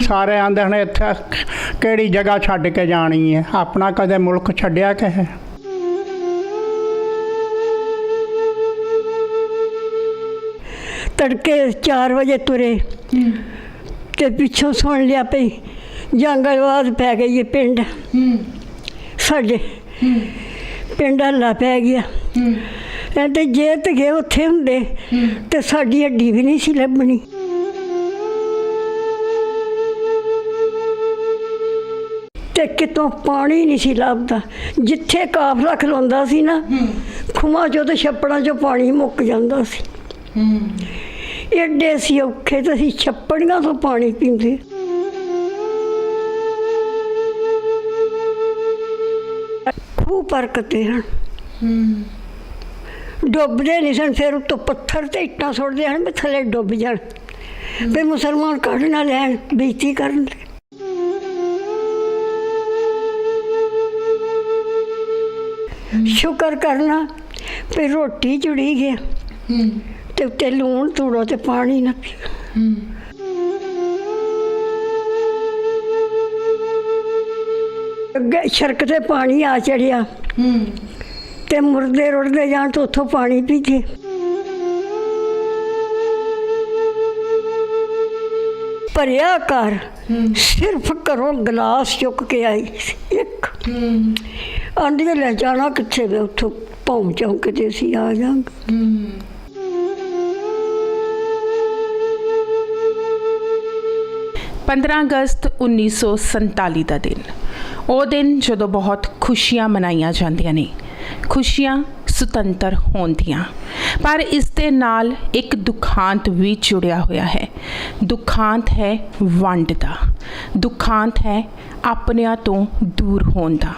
ਸਾਰੇ ਆਂਦੇ ਹਨ ਇੱਥੇ ਕਿਹੜੀ ਜਗ੍ਹਾ ਛੱਡ ਕੇ ਜਾਣੀ ਹੈ? ਆਪਣਾ ਕਦੇ ਮੁਲਕ ਛੱਡਿਆ ਕਿ ਹੈ ਤੜਕੇ 4 ਵਜੇ ਤੁਰੇ। ਤੇ ਪਿੱਛੋਂ ਸੁਣ ਲਿਆ ਪਈ ਜੰਗਲਵਾਦ ਪੈ ਗਈ ਇਹ ਪਿੰਡ। ਸਾਡੇ ਪਿੰਡ ਹੱਲਾ ਪੈ ਗਿਆ। ਇਹ ਤੇ ਜੇ ਤੇ ਗਏ ਉੱਥੇ ਹੁੰਦੇ ਤੇ ਸਾਡੀ ਹੱਡੀ ਵੀ ਨਹੀਂ ਸੀ ਲੱਭਣੀ। ਤੇ ਕਿਤੋਂ ਪਾਣੀ ਨਹੀਂ ਸੀ ਲੱਭਦਾ। ਜਿੱਥੇ ਕਾਫਲਾ ਖਲੋਂਦਾ ਸੀ ਨਾ, ਖੂਹਾਂ ਚੋਂ ਤੇ ਛੱਪੜਾਂ ਚੋਂ ਪਾਣੀ ਮੁੱਕ ਜਾਂਦਾ ਸੀ। ਐਡੇ ਸੀ ਔਖੇ ਤੇ ਅਸੀਂ ਛੱਪੜੀਆਂ ਤੋਂ ਪਾਣੀ ਪੀਂਦੇ। ਖੂਹ ਪਰਕਤੇ ਹਨ। ਡੁੱਬਦੇ ਨਹੀਂ ਸਨ, ਫਿਰ ਉੱਤੋਂ ਪੱਥਰ ਤੇ ਇੱਟਾਂ ਸੁੱਟਦੇ ਹਨ ਵੀ ਥੱਲੇ ਡੁੱਬ ਜਾਣ। ਵੀ ਮੁਸਲਮਾਨ ਕੱਢ ਨਾ ਲੈਣ, ਬੇਇੱਜ਼ਤੀ ਕਰਨ ਸ਼ੁਕਰ ਕਰਨਾ ਵੀ ਰੋਟੀ ਜੁੜੀ ਗਿਆ। ਤੇ ਉੱਤੇ ਲੂਣ ਤੂੜੋ ਤੇ ਪਾਣੀ ਨਾ ਪੀਓ ਅੱਗੇ ਸੜਕ ਤੇ ਪਾਣੀ ਆ ਚੜਿਆ। ਤੇ ਮੁਰਦੇ ਰੁੜਦੇ ਜਾਣ ਤੋਂ ਉੱਥੋਂ ਪਾਣੀ ਪੀਜੇ ਭਰਿਆ ਕਰ ਸਿਰਫ ਘਰੋਂ ਗਲਾਸ ਚੁੱਕ ਕੇ ਆਈ ਸੀ। ਇੱਕ ਆਂਦੀ ਲੈ ਜਾਣਾ ਕਿੱਥੇ ਵੇ, ਉੱਥੋਂ ਪਹੁੰਚਾਂ ਕਿਤੇ ਅਸੀਂ ਆ ਜਾਵਾਂਗੇ 15 ਅਗਸਤ 1947 ਦਾ ਦਿਨ। ਉਹ ਦਿਨ ਜਦੋਂ ਬਹੁਤ ਖੁਸ਼ੀਆਂ ਮਨਾਈਆਂ ਜਾਂਦੀਆਂ ਨੇ। ਖੁਸ਼ੀਆਂ ਸੁਤੰਤਰ ਹੋਣ ਦੀਆਂ ਪਰ ਇਸ ਦੇ ਨਾਲ ਇੱਕ ਦੁਖਾਂਤ ਵੀ ਜੁੜਿਆ ਹੋਇਆ ਹੈ। ਦੁਖਾਂਤ ਹੈ ਵੰਡ ਦਾ। ਦੁਖਾਂਤ ਹੈ ਆਪਣਿਆਂ ਤੋਂ ਦੂਰ ਹੋਣ ਦਾ।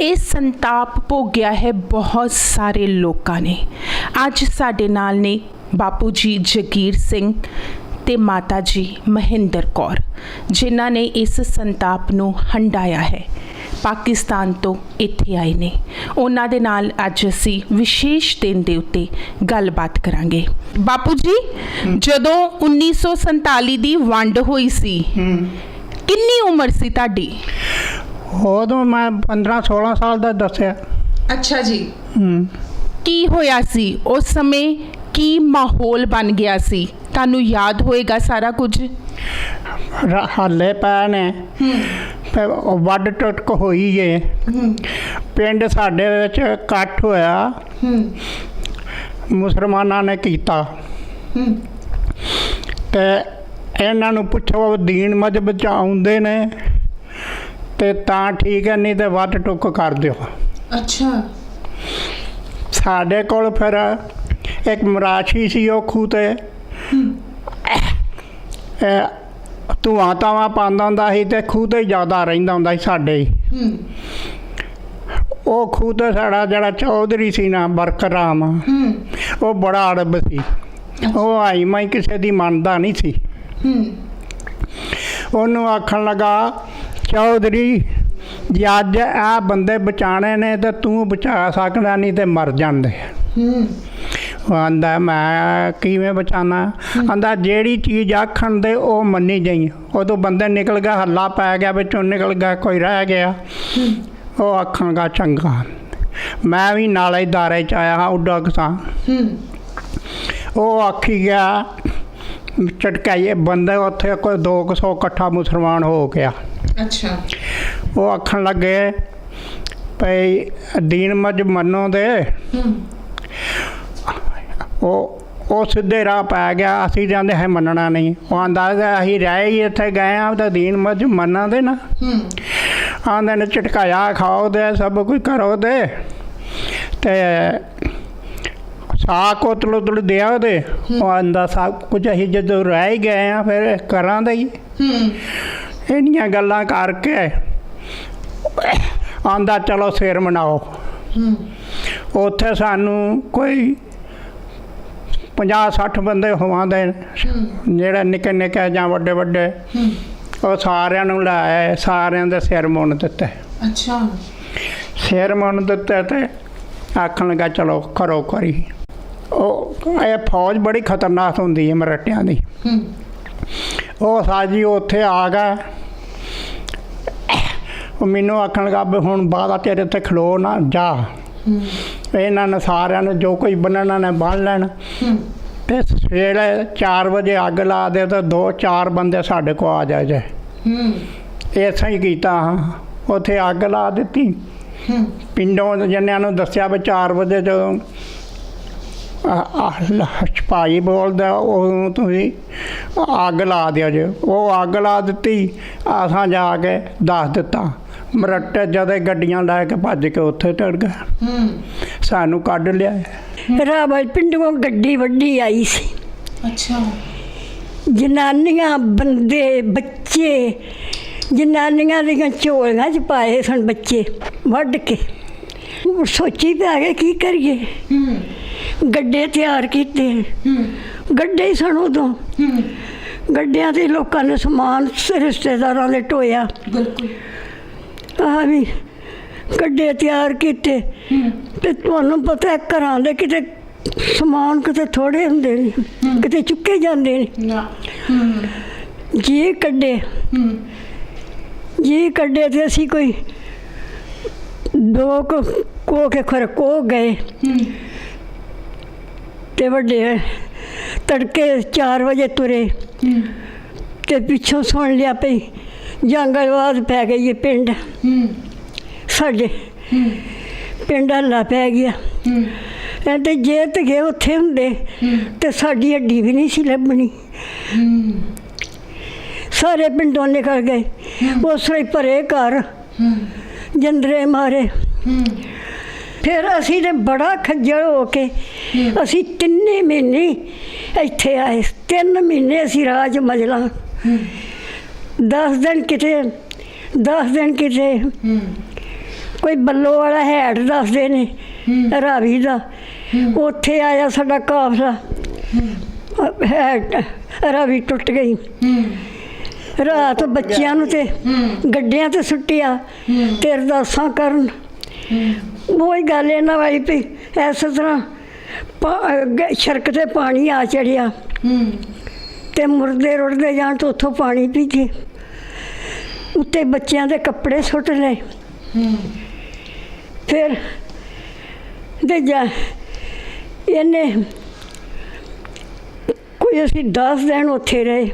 ਇਹ ਸੰਤਾਪ ਭੋਗਿਆ ਹੈ ਬਹੁਤ ਸਾਰੇ ਲੋਕਾਂ ਨੇ। ਅੱਜ ਸਾਡੇ ਨਾਲ ਨੇ ਬਾਪੂ ਜੀ ਜਗੀਰ ਸਿੰਘ ਤੇ ਮਾਤਾ ਜੀ ਮਹਿੰਦਰ ਕੌਰ, ਜਿਨ੍ਹਾਂ ਨੇ ਇਸ ਸੰਤਾਪ ਨੂੰ ਹੰਡਾਇਆ ਹੈ। ਪਾਕਿਸਤਾਨ ਤੋਂ ਇੱਥੇ ਆਏ ਨੇ। ਉਹਨਾਂ ਦੇ ਨਾਲ ਅੱਜ ਅਸੀਂ ਵਿਸ਼ੇਸ਼ ਦਿਨ ਦੇ ਉੱਤੇ ਗੱਲਬਾਤ ਕਰਾਂਗੇ। ਬਾਪੂ ਜੀ ਜਦੋਂ 1947 ਦੀ ਵੰਡ ਹੋਈ ਸੀ ਕਿੰਨੀ ਉਮਰ ਸੀ ਤੁਹਾਡੀ? ਉਦੋਂ ਮੈਂ 15 16 ਸਾਲ ਦਾ ਦੱਸਿਆ। ਅੱਛਾ ਜੀ। ਹੂੰ। ਕੀ ਹੋਇਆ ਸੀ? ਉਸ ਸਮੇਂ ਕੀ ਮਾਹੌਲ ਬਣ ਗਿਆ ਸੀ? ਤੁਹਾਨੂੰ ਯਾਦ ਹੋਏਗਾ ਸਾਰਾ ਕੁਝ। ਹਾਲੇ ਨੇ। ਉਹ ਵੱਡ ਟੁੱਟਕ ਹੋਈ ਏ ਪਿੰਡ ਸਾਡੇ ਵਿੱਚ ਇਕੱਠ ਹੋਇਆ। ਮੁਸਲਮਾਨਾਂ ਨੇ ਕੀਤਾ। ਤੇ ਇਹਨਾਂ ਨੂੰ ਪੁੱਛੋ ਦੀਨ ਮਜਬ ਚ ਆਉਂਦੇ ਨੇ ਤੇ ਤਾਂ ਠੀਕ ਹੈ ਨਹੀਂ ਤੇ ਵੱਡ ਟੁੱਕ ਕਰ ਦਿਓ। ਅੱਛਾ। ਸਾਡੇ ਕੋਲ ਫਿਰ ਇੱਕ ਮਰਾਸ਼ੀ ਸੀ ਉਹ ਖੂਹ ਤੇ ਇਹ ਧੂਆਂ ਤਾਵਾਂ ਪਾਉਂਦਾ ਹੁੰਦਾ ਸੀ ਤੇ ਖੂਹ ਤੇ ਜ਼ਿਆਦਾ ਰਹਿੰਦਾ ਹੁੰਦਾ ਸੀ ਸਾਡੇ। ਹੀ। ਉਹ ਖੂਹ ਤੇ ਸਾਡਾ ਜਿਹੜਾ ਚੌਧਰੀ ਸੀ ਨਾ ਬਰਕਰਾਮ ਉਹ ਬੜਾ ਅੜਬ ਸੀ। ਉਹ ਆਈ ਮੈਂ ਕਿਸੇ ਦੀ ਮੰਨਦਾ ਨਹੀਂ ਸੀ। ਉਹਨੂੰ ਆਖਣ ਲਗਾ ਚੌਧਰੀ ਜੇ ਅੱਜ ਆ ਬੰਦੇ ਬਚਾਣੇ ਨੇ ਤੇ ਤੂੰ ਬਚਾ ਸਕਦਾ ਨਹੀਂ ਤੇ ਮਰ ਜਾਂਦੇ। ਉਹ ਆਂਦਾ ਮੈਂ ਕਿਵੇਂ ਬਚਾਣਾ ਆਂਦਾ ਜਿਹੜੀ ਚੀਜ਼ ਆਖਣ ਦੇ ਉਹ ਮੰਨੀ ਜਾਈ। ਉਦੋਂ ਬੰਦੇ ਨਿਕਲ ਗਿਆ ਹੱਲਾ ਪੈ ਗਿਆ ਵਿੱਚੋਂ ਨਿਕਲ ਗਿਆ ਕੋਈ ਰਹਿ ਗਿਆ। ਉਹ ਆਖਾਂਗਾ ਚੰਗਾ। ਮੈਂ ਵੀ ਨਾਲੇ ਦਾਰੇ ਚ ਆਇਆ ਹਾਂ ਉੱਡਾ ਕਸਾਂ ਉਹ ਆਖੀ ਗਿਆ ਚਟਕਾਈਏ ਬੰਦੇ ਉੱਥੇ ਕੋਈ 200 ਇਕੱਠਾ ਮੁਸਲਮਾਨ ਹੋ ਗਿਆ। ਅੱਛਾ। ਉਹ ਆਖਣ ਲੱਗੇ ਭਈ ਦੀਨ ਮਜ ਮੰਨੋ ਦੇ? ਉਹ ਉਹ ਸਿੱਧੇ ਰਾਹ ਪੈ ਗਿਆ ਅਸੀਂ ਜਾਂਦੇ ਹੈ ਮੰਨਣਾ ਨਹੀਂ। ਉਹ ਆਂਦਾ ਅਸੀਂ ਰਹਿ ਹੀ ਇੱਥੇ ਗਏ ਆ ਤਾਂ ਦੀਨ ਮਜ ਮੰਨਾਂ ਦੇ ਨਾ। ਆਂਦੇ ਨੇ ਝਟਕਾਇਆ ਖਾਓ ਦੇ ਸਭ ਕੁਝ ਕਰੋ ਦੇ। ਤੇ ਸਾਕ ਉਤਲ ਉਤਲ ਦਿਆ ਉਹਦੇ। ਉਹ ਆਂਦਾ ਸਭ ਕੁਝ ਅਸੀਂ ਜਦੋਂ ਰਹਿ ਗਏ ਆ ਫਿਰ ਕਰਾਂ ਦਾ ਹੀ। ਇੰਨੀਆਂ ਗੱਲਾਂ ਕਰਕੇ ਆਂਦਾ ਚਲੋ ਸਿਰ ਮਨਾਓ। ਉੱਥੇ ਸਾਨੂੰ ਕੋਈ 50 60 ਬੰਦੇ ਹੋਵਾਂਦੇ ਜਿਹੜੇ ਨਿੱਕੇ ਨਿੱਕੇ ਜਾਂ ਵੱਡੇ ਵੱਡੇ ਉਹ ਸਾਰਿਆਂ ਨੂੰ ਲਾਇਆ ਸਾਰਿਆਂ ਦੇ ਸਿਰ ਮੁੰਨ ਦਿੱਤੇ। ਅੱਛਾ। ਸਿਰ ਮੁੰਨ ਦਿੱਤੇ ਤੇ ਆਖਣ ਲੱਗਾ ਚਲੋ ਕਰੋ ਕਰੀ। ਉਹ ਇਹ ਫੌਜ ਬੜੀ ਖਤਰਨਾਕ ਹੁੰਦੀ ਹੈ ਮਰਾਠਿਆਂ ਦੀ। ਉਹ ਸਾਜੀ ਉੱਥੇ ਆ ਗਿਆ ਉਹ ਮੈਨੂੰ ਆਖਣ ਲੱਗਾ ਹੁਣ ਬਾਅਦਾ ਤੇਰੇ ਤੇ ਖਲੋ ਨਾ ਜਾ। ਇਹਨਾਂ ਨੇ ਸਾਰਿਆਂ ਨੇ ਜੋ ਕੋਈ ਬੰਨਣਾ ਨੇ ਬੰਨ ਲੈਣ। ਤੇ ਸਵੇਰੇ 4 ਵਜੇ ਅੱਗ ਲਾ ਦੇ ਤੇ ਦੋ ਚਾਰ ਬੰਦੇ ਸਾਡੇ ਕੋ ਆ ਜਾਏ ਜੇ। ਇਸਾਂ ਹੀ ਕੀਤਾ ਹਾਂ। ਉੱਥੇ ਅੱਗ ਲਾ ਦਿੱਤੀ। ਪਿੰਡੋਂ ਜੰਨਿਆਂ ਨੂੰ ਦੱਸਿਆ ਵੀ 4 ਵਜੇ ਜਦੋਂ ਭਾਈ ਬੋਲਦਾ ਉਹ ਤੁਸੀਂ ਅੱਗ ਲਾ ਦਿਓ ਜੇ। ਉਹ ਅੱਗ ਲਾ ਦਿੱਤੀ ਆਸਾਂ ਜਾ ਕੇ ਦੱਸ ਦਿੱਤਾ। ਮਰੱਟੇ ਜਦੇ ਗੱਡੀਆਂ ਲੈ ਕੇ ਭੱਜ ਕੇ ਉੱਥੇ ਟੜ ਗਏ। ਸਾਨੂੰ ਕੱਢ ਲਿਆ। ਰਾਵਲ ਪਿੰਡੋਂ ਗੱਡੀ ਵੱਡੀ ਆਈ ਸੀ। ਅੱਛਾ। ਜਨਾਨੀਆਂ ਬੰਦੇ ਬੱਚੇ ਜਨਾਨੀਆਂ ਦੀਆਂ ਝੋਲੀਆਂ 'ਚ ਪਾਏ ਸਨ ਬੱਚੇ ਵੱਢ ਕੇ। ਉਹ ਸੋਚੀ ਪੈ ਗਏ ਕੀ ਕਰੀਏ? ਗੱਡੇ ਤਿਆਰ ਕੀਤੇ। ਗੱਡੇ ਹੀ ਸਨ ਉਦੋਂ। ਗੱਡਿਆਂ ਤੇ ਲੋਕਾਂ ਨੇ ਸਮਾਨ ਰਿਸ਼ਤੇਦਾਰਾਂ ਦੇ ਢੋਇਆ ਬਿਲਕੁਲ। ਆ ਵੀ ਗੱਡੇ ਤਿਆਰ ਕੀਤੇ। ਤੇ ਤੁਹਾਨੂੰ ਪਤਾ ਹੈ ਘਰਾਂ ਦੇ ਕਿਤੇ ਸਮਾਨ ਕਿਤੇ ਥੋੜੇ ਹੁੰਦੇ ਨੇ ਕਿਤੇ ਚੁੱਕੇ ਜਾਂਦੇ ਨੇ। ਜੀ ਕੱਢੇ। ਜੀ ਕੱਢੇ ਤੇ ਅਸੀਂ ਕੋਈ ਦੋ ਕੁ ਕੋ ਕੇ ਖਰ ਕੋ ਗਏ। ਤੇ ਵੱਡੇ ਤੜਕੇ 4 ਵਜੇ ਤੁਰੇ। ਤੇ ਪਿੱਛੋਂ ਸੁਣ ਲਿਆ ਪਈ ਜੰਗਲਵਾਦ ਪੈ ਗਈ ਇਹ ਪਿੰਡ। ਸਾਡੇ ਪਿੰਡ ਹੱਲਾ ਪੈ ਗਿਆ। ਐਂ ਤੇ ਜੇ ਤੇ ਗਏ ਉੱਥੇ ਹੁੰਦੇ। ਤੇ ਸਾਡੀ ਹੱਡੀ ਵੀ ਨਹੀਂ ਸੀ ਲੱਭਣੀ। ਸਾਰੇ ਪਿੰਡੋਂ ਨਿਕਲ ਗਏ। ਉਸ ਲਈ ਭਰੇ ਘਰ। ਜੰਦਰੇ ਮਾਰੇ। ਫਿਰ ਅਸੀਂ ਤੇ ਬੜਾ ਖੱਜਲ ਹੋ ਕੇ ਅਸੀਂ ਤਿੰਨੇ ਮਹੀਨੇ ਇੱਥੇ ਆਏ। ਤਿੰਨ ਮਹੀਨੇ ਅਸੀਂ ਰਾਜ ਮਜਲਾ 10 ਦਿਨ ਕਿਤੇ 10 ਦਿਨ ਕਿਤੇ। ਕੋਈ ਬੱਲੋ ਵਾਲਾ ਹੈਡ ਦੱਸਦੇ ਨੇ ਰਾਵੀ ਦਾ। ਉੱਥੇ ਆਇਆ ਸਾਡਾ ਕਾਫਲਾ। ਹੈ ਰਾਵੀ ਟੁੱਟ ਗਈ। ਰਾਤ ਬੱਚਿਆਂ ਨੂੰ ਤੇ ਗੱਡਿਆਂ ਤੇ ਸੁੱਟਿਆ ਤੇ ਅਰਦਾਸਾਂ ਕਰਨ। ਉਹੀ ਗੱਲ ਇਹਨਾਂ ਵਾਲੀ ਪਈ ਇਸ ਤਰ੍ਹਾਂ ਸੜਕ ਤੇ ਪਾਣੀ ਆ ਚੜਿਆ। ਤੇ ਮੁਰਦੇ ਰੁੜਦੇ ਜਾਣ ਤੋਂ ਉੱਥੋਂ ਪਾਣੀ ਪੀਜੇ ਉੱਤੇ ਬੱਚਿਆਂ ਦੇ ਕੱਪੜੇ ਸੁੱਟ ਲਏ। ਫਿਰ ਦੇ ਜਾ ਇਹਨੇ ਕੋਈ ਅਸੀਂ 10 ਦਿਨ ਉੱਥੇ ਰਹੇ।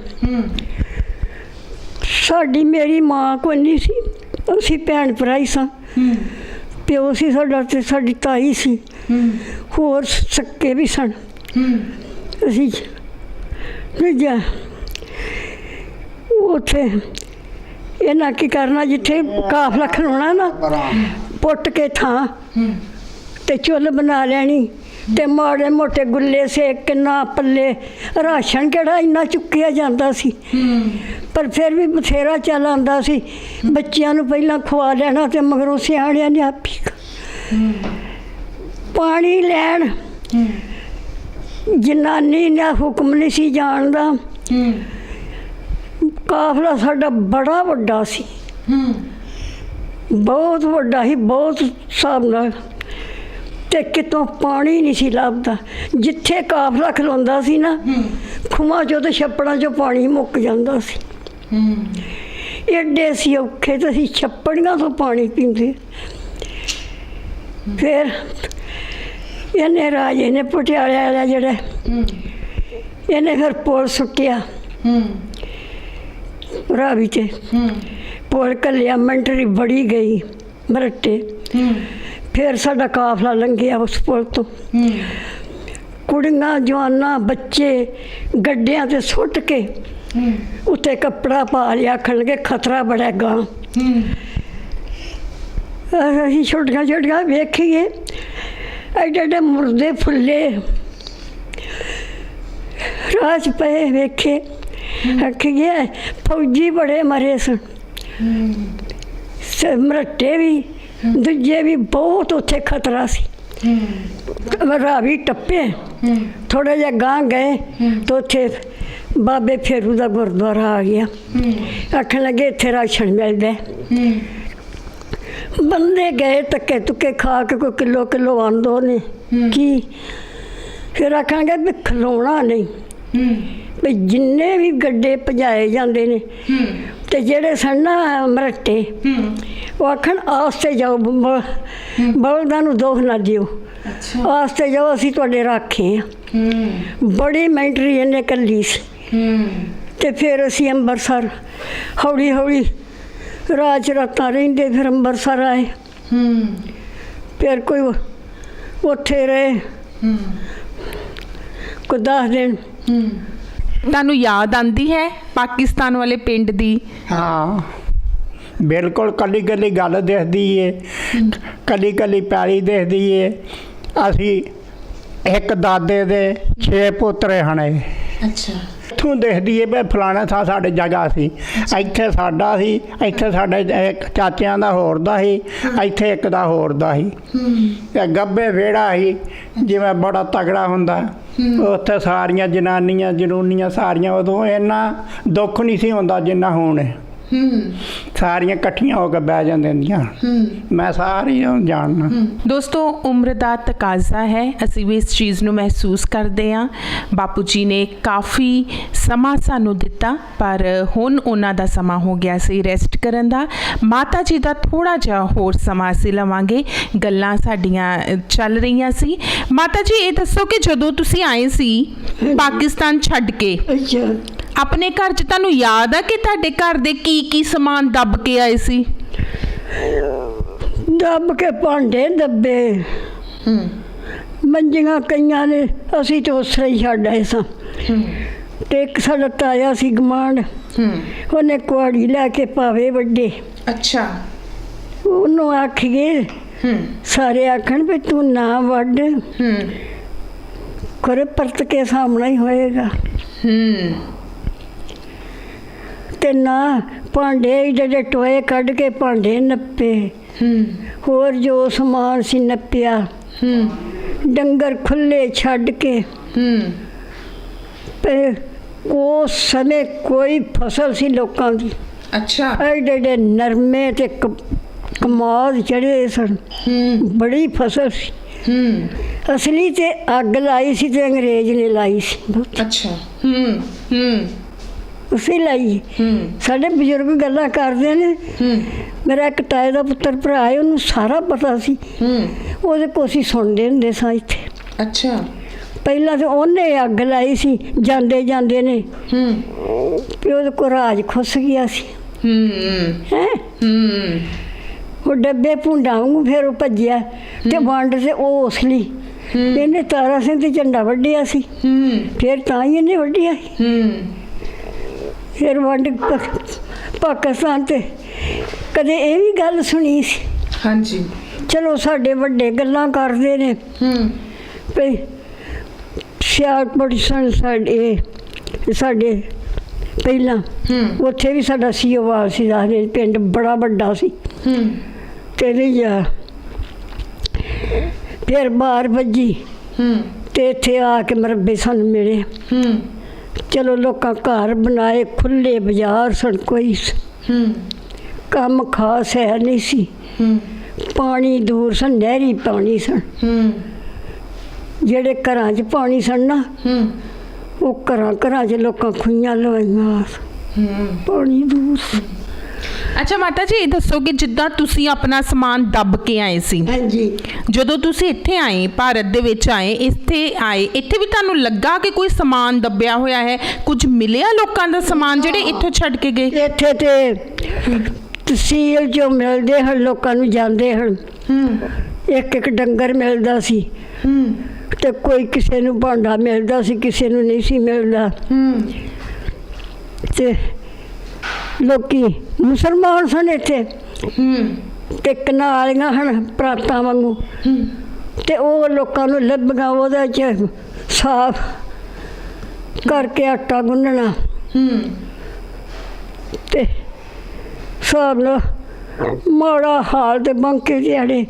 ਸਾਡੀ ਮੇਰੀ ਮਾਂ ਕੋਈ ਨਹੀਂ ਸੀ। ਅਸੀਂ ਭੈਣ ਭਰਾ ਹੀ ਸਾਂ। ਪਿਓ ਸੀ ਸਾਡਾ ਤੇ ਸਾਡੀ ਤਾਈ ਸੀ। ਹੋਰ ਸੱਕੇ ਵੀ ਸਨ। ਅਸੀਂ ਜਾ ਉੱਥੇ ਇਹਨਾਂ ਕੀ ਕਰਨਾ ਜਿੱਥੇ ਕਾਫਲਾ ਖਲੋਣਾ ਨਾ ਪੁੱਟ ਕੇ ਥਾਂ ਤੇ ਚੁੱਲ੍ਹ ਬਣਾ ਲੈਣੀ ਤੇ ਮਾੜੇ ਮੋਟੇ ਗੁੱਲੇ ਸੇ ਕਿੰਨਾ ਪੱਲੇ। ਰਾਸ਼ਨ ਕਿਹੜਾ ਇੰਨਾ ਚੁੱਕਿਆ ਜਾਂਦਾ ਸੀ। ਪਰ ਫਿਰ ਵੀ ਬਥੇਰਾ ਚੱਲ ਆਂਦਾ ਸੀ। ਬੱਚਿਆਂ ਨੂੰ ਪਹਿਲਾਂ ਖਵਾ ਲੈਣਾ ਤੇ ਮਗਰੋਂ ਸਿਆਣਿਆਂ ਨੇ ਆਪੀ ਪਾਣੀ ਲੈਣ। ਜਨਾਨੀ ਨੇ ਹੁਕਮ ਨਹੀਂ ਸੀ ਜਾਣਦਾ। ਕਾਫਲਾ ਸਾਡਾ ਬੜਾ ਵੱਡਾ ਸੀ। ਬਹੁਤ ਵੱਡਾ ਸੀ ਬਹੁਤ ਹਿਸਾਬ ਨਾਲ। ਤੇ ਕਿਤੋਂ ਪਾਣੀ ਨਹੀਂ ਸੀ ਲੱਭਦਾ। ਜਿੱਥੇ ਕਾਫਲਾ ਖਲੋਂਦਾ ਸੀ ਨਾ ਖੁਮਾ ਚੋਂ ਤੇ ਛੱਪੜਾਂ ਚੋਂ ਪਾਣੀ ਮੁੱਕ ਜਾਂਦਾ ਸੀ। ਐਡੇ ਸੀ ਔਖੇ ਤੇ ਅਸੀਂ ਛੱਪੜੀਆਂ ਤੋਂ ਪਾਣੀ ਪੀਂਦੇ। ਫਿਰ ਇਹਨੇ ਰਾਜੇ ਨੇ ਪਟਿਆਲੇ ਵਾਲਾ ਜਿਹੜਾ ਇਹਨੇ ਫਿਰ ਪੁਲ ਸੁੱਟਿਆ। ਰਾਵੀ ਤੇ ਪੁਲ ਕੱਲਿਆ ਮੰਟਰੀ ਬੜੀ ਗਈ ਮਰੱਟੇ ਫਿਰ ਸਾਡਾ ਕਾਫਲਾ ਲੰਘਿਆ ਉਸ ਪੁਲ ਤੋਂ ਕੁੜੀਆਂ ਜਵਾਨਾਂ ਬੱਚੇ ਗੱਡਿਆਂ ਤੇ ਸੁੱਟ ਕੇ ਉੱਤੇ ਕੱਪੜਾ ਪਾ ਲਿਆ ਆਖਣਗੇ ਖਤਰਾ ਬੜਾ ਗਾ ਅਸੀਂ ਛੋਟੀਆਂ ਛੋਟੀਆਂ ਵੇਖੀਏ ਐਡੇ ਐਡੇ ਮੁਰਦੇ ਫੁੱਲੇ ਰਾਜ ਪਏ ਵੇਖੇ ਆਖੀਏ ਫੌਜੀ ਬੜੇ ਮਰੇ ਸਨ। ਸਮਰੱਟੇ ਵੀ ਦੂਜੇ ਵੀ ਬਹੁਤ ਉੱਥੇ ਖਤਰਾ ਸੀ। ਰਾਵੀ ਟੱਪੇ ਥੋੜਾ ਜਿਹਾ ਗਾਂ ਗਏ ਤਾਂ ਉੱਥੇ ਬਾਬੇ ਫੇਰੂ ਦਾ ਗੁਰਦੁਆਰਾ ਆ ਗਿਆ। ਆਖਣ ਲੱਗੇ ਇੱਥੇ ਰਾਸ਼ਨ ਮਿਲਦਾ। ਬੰਦੇ ਗਏ ਤੱਕੇ ਤੁੱਕੇ ਖਾ ਕੇ ਕੋਈ ਕਿਲੋ ਕਿਲੋ ਆਂਦੋ ਨੇ। ਕੀ? ਫਿਰ ਆਖਾਂਗੇ ਵੀ ਖਲੋਣਾ ਨਹੀਂ। ਵੀ ਜਿੰਨੇ ਵੀ ਗੱਡੇ ਭਜਾਏ ਜਾਂਦੇ ਨੇ ਤੇ ਜਿਹੜੇ ਸਨ ਨਾ ਮਰੱਟੇ ਉਹ ਆਖਣ ਆਸਤੇ ਜਾਓ ਬਲਦਾਂ ਨੂੰ ਦੋਖ ਨਾ ਦਿਓ। ਅੱਛਾ। ਆਸਤੇ ਜਾਓ ਅਸੀਂ ਤੁਹਾਡੇ ਰਾਖੇ ਆ। ਹੂੰ। ਬੜੀ ਮੈਂਟਰੀ ਇਹਨੇ ਕੱਲੀ ਸੀ। ਹੂੰ। ਤੇ ਫਿਰ ਅਸੀਂ ਅੰਮ੍ਰਿਤਸਰ ਹੌਲੀ ਹੌਲੀ ਰਾਤ ਰਾਤਾਂ ਰਹਿੰਦੇ ਫਿਰ ਅੰਮ੍ਰਿਤਸਰ ਆਏ। ਹੂੰ। ਫਿਰ ਕੋਈ ਉੱਥੇ ਰਹੇ। ਹੂੰ। ਕੋਈ ਦਸ ਦਿਨ। ਹੂੰ। ਤੁਹਾਨੂੰ ਯਾਦ ਆਂਦੀ ਹੈ ਪਾਕਿਸਤਾਨ ਵਾਲੇ ਪਿੰਡ ਦੀ? ਹਾਂ। ਬਿਲਕੁਲ ਕੱਲੀ ਕੱਲੀ ਗੱਲ ਦਿਖਦੀ ਏ। ਕੱਲੀ ਕੱਲੀ ਪੈਲੀ ਦਿਖਦੀ ਏ। ਅਸੀਂ ਇੱਕ ਦਾਦੇ ਦੇ 6 ਪੋਤਰੇ ਹਣੇ। ਅੱਛਾ। ਇੱਥੋਂ ਦਿਖਦੀ ਏ ਵੀ ਫਲਾਣਾ ਥਾਂ ਸਾਡੇ ਜਗ੍ਹਾ ਸੀ। ਇੱਥੇ ਸਾਡਾ ਸੀ ਇੱਥੇ ਸਾਡੇ ਇੱਕ ਚਾਚਿਆਂ ਦਾ ਹੋਰ ਦਾ ਸੀ ਇੱਥੇ ਇੱਕ ਦਾ ਹੋਰ ਦਾ ਸੀ। ਤੇ ਗੱਬੇ ਵਿਹੜਾ ਸੀ ਜਿਵੇਂ ਬੜਾ ਤਗੜਾ ਹੁੰਦਾ। ਉੱਥੇ ਸਾਰੀਆਂ ਜਨਾਨੀਆਂ ਜਨੂਨੀਆਂ ਸਾਰੀਆਂ ਉਦੋਂ ਇੰਨਾ ਦੁੱਖ ਨਹੀਂ ਸੀ ਹੁੰਦਾ ਜਿੰਨਾ ਹੁਣ ਹੈ। ਹੂੰ। ਸਾਰੀਆਂ ਇਕੱਠੀਆਂ ਹੋ ਕੇ ਬਹਿ ਜਾਂਦੀਆਂ ਹੁੰਦੀਆਂ। ਹੂੰ। ਮੈਂ ਸਾਰੀਆਂ ਜਾਣਨਾ। ਦੋਸਤੋ ਉਮਰ ਦਾ ਤਕਾਜ਼ਾ ਹੈ। ਅਸੀਂ ਵੀ ਇਸ ਚੀਜ਼ ਨੂੰ ਮਹਿਸੂਸ ਕਰਦੇ ਹਾਂ। ਬਾਪੂ ਜੀ ਨੇ ਕਾਫੀ ਸਮਾਂ ਸਾਨੂੰ ਦਿੱਤਾ ਪਰ ਹੁਣ ਉਹਨਾਂ ਦਾ ਸਮਾਂ ਹੋ ਗਿਆ ਸੀ ਰੈਸਟ ਕਰਨ ਦਾ। ਮਾਤਾ ਜੀ ਦਾ ਥੋੜਾ ਜਿਹਾ ਹੋਰ ਸਮਾਂ ਅਸੀਂ ਲਵਾਂਗੇ। ਗੱਲਾਂ ਸਾਡੀਆਂ ਚੱਲ ਰਹੀਆਂ ਸੀ। ਮਾਤਾ ਜੀ ਇਹ ਦੱਸੋ ਕਿ ਜਦੋਂ ਤੁਸੀਂ ਆਏ ਸੀ ਪਾਕਿਸਤਾਨ ਛੱਡ ਕੇ? ਅੱਛਾ। ਆਪਣੇ ਘਰ 'ਚ ਤੁਹਾਨੂੰ ਯਾਦ ਆ ਕਿ ਤੁਹਾਡੇ ਘਰ ਦੇ ਕੀ ਕੀ ਸਮਾਨ ਦੱਬ ਕੇ ਆਏ ਸੀ? ਦੱਬ ਕੇ ਭਾਂਡੇ ਦੱਬੇ। ਹੂੰ। ਮੰਜੀਆਂ ਕਈਆਂ ਨੇ ਅਸੀਂ ਤਾਂ ਉਸ ਤਰ੍ਹਾਂ ਹੀ ਛੱਡ ਆਏ ਸਾਂ। ਤੇ ਇੱਕ ਸਾਡਾ ਤਾਇਆ ਸੀ ਗਮਾਂਡ ਹੂੰ। ਉਹਨੇ ਕੁਆੜੀ ਲੈ ਕੇ ਪਾਵੇ ਵੱਡੇ। ਅੱਛਾ। ਉਹਨੂੰ ਆਖੀਏ ਹੂੰ। ਸਾਰੇ ਆਖਣ ਵੀ ਤੂੰ ਨਾ ਵੱਢ। ਹੂੰ। ਕਰ ਪਰਤ ਕੇ ਸਾਹਮਣਾ ਹੀ ਹੋਏਗਾ। ਹੂੰ। ਤੇ ਨਾ ਭਾਂਡੇ ਜਿਹੜੇ ਟੋਏ ਕੱਢ ਕੇ ਭਾਂਡੇ ਨੱਪੇ। ਹੂੰ। ਹੋਰ ਜੋ ਸਮਾਨ ਸੀ ਨੱਪਿਆ। ਹੂੰ। ਡੰਗਰ ਖੁੱਲੇ ਛੱਡ ਕੇ। ਹੂੰ। ਤੇ ਉਸ ਸਮੇਂ ਕੋਈ ਫਸਲ ਸੀ ਲੋਕਾਂ ਦੀ। ਅੱਛਾ। ਐਡੇ ਐਡੇ ਨਰਮੇ ਤੇ ਕਮਾਦ ਚੜੇ ਸਨ। ਹੂੰ। ਬੜੀ ਫਸਲ ਸੀ। ਹੂੰ। ਅਸਲੀ ਤੇ ਅੱਗ ਲਾਈ ਸੀ ਤੇ ਅੰਗਰੇਜ਼ ਨੇ ਲਾਈ ਸੀ। ਅੱਛਾ। ਹੂੰ। ਹੂੰ। ਉਸੇ ਲਾਈ। ਸਾਡੇ ਬਜ਼ੁਰਗ ਗੱਲਾਂ ਕਰਦੇ ਨੇ। ਮੇਰਾ ਇੱਕ ਤਾਏ ਦਾ ਪੁੱਤਰ ਭਰਾ ਹੈ ਉਹਨੂੰ ਸਾਰਾ ਪਤਾ ਸੀ। ਉਹਦੇ ਕੋਲ ਅਸੀਂ ਸੁਣਦੇ ਹੁੰਦੇ ਸਾਂ ਇੱਥੇ। ਅੱਛਾ। ਪਹਿਲਾਂ ਤੇ ਉਹਨੇ ਅੱਗ ਲਾਈ ਸੀ ਜਾਂਦੇ ਜਾਂਦੇ ਨੇ। ਹੂੰ। ਵੀ ਉਹਦੇ ਕੋਲ ਰਾਜ ਖੁੱਸ ਗਿਆ ਸੀ। ਹੂੰ। ਹੈ? ਹੂੰ। ਉਹ ਡੱਬੇ ਵਾਂਗੂ ਫਿਰ ਉਹ ਭੱਜਿਆ ਤੇ ਵੰਡ ਤੇ ਉਹ ਉਸਲੀ ਇਹਨੇ ਤਾਰਾ ਸਿੰਘ ਤੇ ਝੰਡਾ ਵੱਢਿਆ ਸੀ। ਹੂੰ। ਫਿਰ ਤਾਂ ਹੀ ਇਹਨੇ ਵੱਢਿਆ। ਸੀ। ਹੂੰ। ਫਿਰ ਵੰਡ ਪ- ਪਾਕਿਸਤਾਨ ਤੇ। ਕਦੇ ਇਹ ਵੀ ਗੱਲ ਸੁਣੀ ਸੀ? ਹਾਂਜੀ। ਚਲੋ ਸਾਡੇ ਵੱਡੇ ਗੱਲਾਂ ਕਰਦੇ ਨੇ। ਹੂੰ। ਵੀ ਸਿਆਲਪੁਰ ਸਨ ਸਾਡੇ ਸਾਡੇ ਪਹਿਲਾਂ। ਹੂੰ। ਉੱਥੇ ਵੀ ਸਾਡਾ ਸੀਓਵਾਲ ਸੀ ਦੱਸਦੇ ਪਿੰਡ ਬੜਾ ਵੱਡਾ ਸੀ। ਹੂੰ। ਤੇ ਨਹੀਂ ਜਾ। ਫਿਰ ਬਾਹਰ ਵੱਜੀ। ਹੂੰ। ਤੇ ਇੱਥੇ ਆ ਕੇ ਮਰਬੇ ਸਾਨੂੰ ਮਿਲੇ। ਹੂੰ। ਚਲੋ ਲੋਕਾਂ ਘਰ ਬਣਾਏ ਖੁੱਲੇ ਬਾਜ਼ਾਰ ਸਨ ਕੋਈ। ਹੂੰ। ਕੰਮ ਖਾਸ ਹੈ ਨਹੀਂ ਸੀ। ਹੂੰ। ਪਾਣੀ ਦੂਰ ਸਨ ਨਹਿਰੀ ਪਾਣੀ ਸਨ। ਹੂੰ। ਜਿਹੜੇ ਘਰਾਂ 'ਚ ਪਾਣੀ ਸਨ ਨਾ ਹੂੰ। ਉਹ ਘਰਾਂ ਘਰਾਂ 'ਚ ਲੋਕਾਂ ਖੁਈਆਂ ਲਵਾਈਆਂ। ਹੂੰ। ਪਾਣੀ ਦੂਰ ਸੀ। ਅੱਛਾ ਮਾਤਾ ਜੀ ਇਹ ਦੱਸੋ ਕਿ ਜਿੱਦਾਂ ਤੁਸੀਂ ਆਪਣਾ ਸਮਾਨ ਦੱਬ ਕੇ ਆਏ ਸੀ ਹਾਂਜੀ। ਜਦੋਂ ਤੁਸੀਂ ਇੱਥੇ ਆਏ ਭਾਰਤ ਦੇ ਵਿੱਚ ਆਏ ਇੱਥੇ ਆਏ ਇੱਥੇ ਵੀ ਤੁਹਾਨੂੰ ਲੱਗਾ ਕਿ ਕੋਈ ਸਮਾਨ ਦੱਬਿਆ ਹੋਇਆ ਹੈ? ਕੁਝ ਮਿਲਿਆ ਲੋਕਾਂ ਦਾ ਸਮਾਨ ਜਿਹੜੇ ਇੱਥੋਂ ਛੱਡ ਕੇ ਗਏ? ਇੱਥੇ ਤੇ ਤਹਿਸੀਲ ਜੋ ਮਿਲਦੇ ਹਨ ਲੋਕਾਂ ਨੂੰ ਜਾਂਦੇ ਹਨ। ਇੱਕ ਇੱਕ ਡੰਗਰ ਮਿਲਦਾ ਸੀ। ਤੇ ਕੋਈ ਕਿਸੇ ਨੂੰ ਭਾਂਡਾ ਮਿਲਦਾ ਸੀ ਕਿਸੇ ਨੂੰ ਨਹੀਂ ਸੀ ਮਿਲਦਾ। ਤੇ ਲੋਕੀ ਮੁਸਲਮਾਨ ਸਨ ਇੱਥੇ। ਹੂੰ। ਤੇ ਕਨਾਲੀਆਂ ਹਨ ਪ੍ਰਾਤਾਂ ਵਾਂਗੂ। ਤੇ ਉਹ ਲੋਕਾਂ ਨੂੰ ਲੱਭਗਾ ਉਹਦੇ ਚ ਸਾਫ਼ ਕਰਕੇ ਆਟਾ ਗੁੰਨਣਾ। ਹੂੰ। ਤੇ ਸਭ ਲੋ ਮਾੜਾ ਹਾਲ ਤੇ ਬੰਕੇ ਜਿਹੜੇ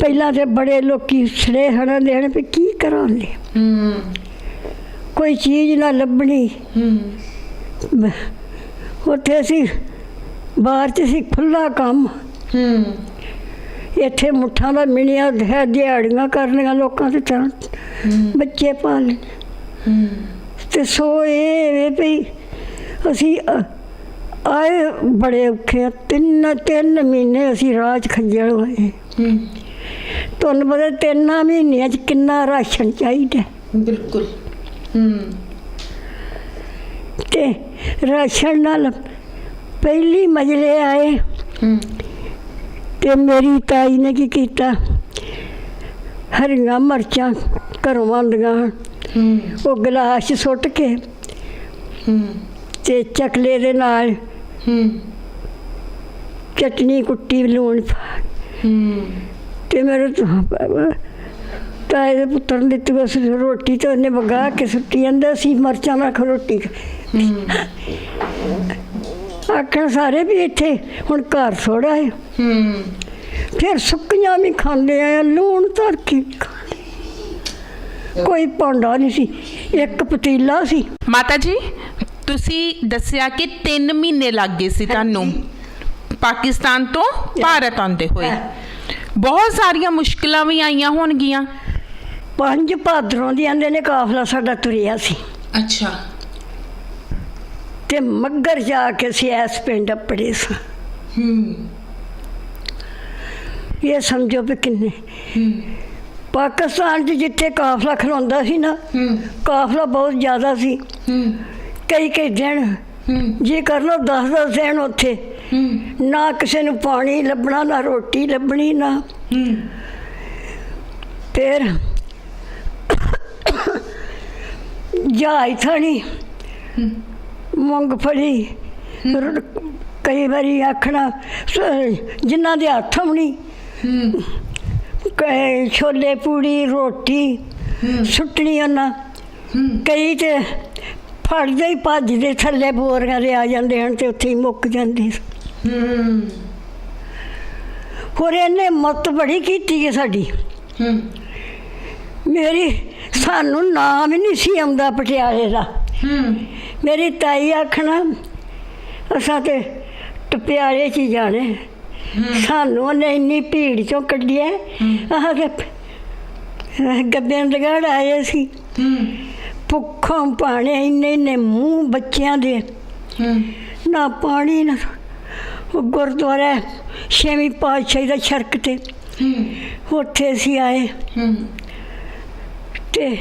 ਪਹਿਲਾਂ ਤੇ ਬੜੇ ਲੋਕੀ ਛੜੇ ਹਣਾ ਦੇਣ ਵੀ ਕੀ ਕਰਾਂਗੇ ਹੂੰ। ਕੋਈ ਚੀਜ਼ ਨਾ ਲੱਭਣੀ। ਉੱਥੇ ਸੀ ਬਾਹਰ ਚ ਸੀ ਖੁੱਲਾ ਕੰਮ। ਹੂੰ। ਇੱਥੇ ਮੁੱਠਾਂ ਦਾ ਮਿਣਿਆ ਹੈ ਦਿਹਾੜੀਆਂ ਕਰਨੀਆਂ ਲੋਕਾਂ ਤੇ। ਤਾਂ ਬੱਚੇ ਪਾਲਣੇ ਤੇ ਸੋ ਇਹ ਵੇ ਵੀ ਅਸੀਂ ਆਏ ਬੜੇ ਔਖੇ। ਤਿੰਨ ਤਿੰਨ ਮਹੀਨੇ ਅਸੀਂ 'ਚ ਖੱਜਲ ਹੋਏ ਹੂੰ। ਤੁਹਾਨੂੰ ਪਤਾ ਤਿੰਨਾਂ ਮਹੀਨਿਆਂ 'ਚ ਕਿੰਨਾ ਰਾਸ਼ਨ ਚਾਹੀਦਾ। ਬਿਲਕੁਲ। ਹੂੰ। ਤੇ ਰਾਸ਼ਨ ਨਾਲ ਪਹਿਲੀ ਮਜਲੇ ਆਏ। ਤੇ ਮੇਰੀ ਤਾਈ ਨੇ ਕੀ ਕੀਤਾ? ਹਰੀਆਂ ਮਿਰਚਾਂ ਘਰੋਂ ਆਂਦੀਆਂ ਉਹ ਗਲਾਸ ਸੁੱਟ ਕੇ ਤੇ ਚਕਲੇ ਦੇ ਨਾਲ ਚਟਨੀ ਕੁੱਟੀ ਲੂਣ ਤੇ ਮੇਰੇ ਤੋਂ ਤਾਏ ਦੇ ਪੁੱਤਰ ਨੇ ਦਿੱਤੀ ਉਸ ਰੋਟੀ ਤੇ ਉਹਨੇ ਵਗਾ ਕੇ ਸੁੱਟੀ। ਜਾਂਦਾ ਸੀ ਮਰਚਾਂ ਨਾਲ ਰੋਟੀ ਆਖਣ ਸਾਰੇ ਵੀ ਇੱਥੇ ਹੁਣ ਘਰ ਥੋੜਾ ਹੈ। ਹੂੰ। ਫਿਰ ਸੁੱਕੀਆਂ ਵੀ ਖਾਂਦੇ ਆ ਲੂਣ ਧਰ ਕੇ ਕੋਈ ਭਾਂਡਾ ਨਹੀਂ ਸੀ ਇੱਕ ਪਤੀਲਾ ਸੀ। ਮਾਤਾ ਜੀ ਤੁਸੀਂ ਦੱਸਿਆ ਕਿ 3 ਮਹੀਨੇ ਲੱਗ ਗਏ ਸੀ ਤੁਹਾਨੂੰ। ਪਾਕਿਸਤਾਨ ਤੋਂ ਭਾਰਤ ਆਉਂਦੇ ਹੋਏ। ਬਹੁਤ ਸਾਰੀਆਂ ਮੁਸ਼ਕਲਾਂ ਵੀ ਆਈਆਂ ਹੋਣਗੀਆਂ। ਪੰਜ ਭਾਦਰੋਂ ਦੀ ਆਂਦੇ ਨੇ ਕਾਫਲਾ ਸਾਡਾ ਤੁਰਿਆ ਸੀ। ਅੱਛਾ। ਤੇ ਮੱਗਰ ਜਾ ਕੇ ਅਸੀਂ ਇਸ ਪਿੰਡ ਪੜੇ ਸਾਂ। ਹੂੰ। ਇਹ ਸਮਝੋ ਵੀ ਕਿੰਨੇ। ਪਾਕਿਸਤਾਨ 'ਚ ਜਿੱਥੇ ਕਾਫਲਾ ਖਲੋਂਦਾ ਸੀ ਨਾ ਹੂੰ। ਕਾਫਲਾ ਬਹੁਤ ਜ਼ਿਆਦਾ ਸੀ। ਹੂੰ। ਕਈ ਕਈ ਦਿਨ ਹੂੰ। ਜੇ ਕਰ ਲਓ 10 10 ਦਿਨ ਉੱਥੇ। ਹੂੰ। ਨਾ ਕਿਸੇ ਨੂੰ ਪਾਣੀ ਲੱਭਣਾ ਨਾ ਰੋਟੀ ਲੱਭਣੀ ਨਾ ਹੂੰ। ਫਿਰ ਜਾਈ ਥਣੀ। ਮੂੰਗਫਲੀ ਰ- ਕਈ ਵਾਰੀ ਆਖਣਾ ਸ- ਜਿਨ੍ਹਾਂ ਦੇ ਹੱਥ ਹੂੰ। ਕਈ ਛੋਲੇ ਪੂੜੀ ਰੋਟੀ ਸੁੱਟਣੀ ਉਹਨਾਂ। ਕਈ ਤੇ ਫੜਦੇ ਹੀ ਭੱਜਦੇ ਥੱਲੇ ਬੋਰੀਆਂ ਦੇ ਆ ਜਾਂਦੇ ਹਨ ਤੇ ਉੱਥੇ ਹੀ ਮੁੱਕ ਜਾਂਦੇ। ਹੂੰ। ਹੋਰ ਇਹਨੇ ਮੱਤ ਬੜੀ ਕੀਤੀ ਹੈ ਸਾਡੀ। ਹੂੰ। ਮੇਰੀ ਸਾਨੂੰ ਨਾਮ ਹੀ ਨਹੀਂ ਸੀ ਆਉਂਦਾ ਪਟਿਆਲੇ ਦਾ। ਹੂੰ। ਮੇਰੀ ਤਾਈ ਆਖਣਾ ਅਸਾਂ ਤੇ ਟਪਿਆਲੇ 'ਚ ਹੀ। ਜਾਣੇ ਸਾਨੂੰ ਉਹਨੇ ਇੰਨੀ ਭੀੜ ਚੋਂ ਕੱਢਿਆ। ਆਹ ਤੇ ਗੋਬਿੰਦਗੜ੍ਹ ਆਏ ਸੀ। ਭੁੱਖੋਂ ਪਾਣੇ ਇੰਨੇ ਇੰਨੇ ਮੂੰਹ ਬੱਚਿਆਂ ਦੇ। ਨਾ ਪਾਣੀ ਨਾ ਉਹ ਗੁਰਦੁਆਰਾ ਛੇਵੀਂ ਪਾਤਸ਼ਾਹੀ ਦਾ ਛਰਕ ਤੇ। ਉੱਥੇ ਅਸੀਂ ਆਏ। ਤੇ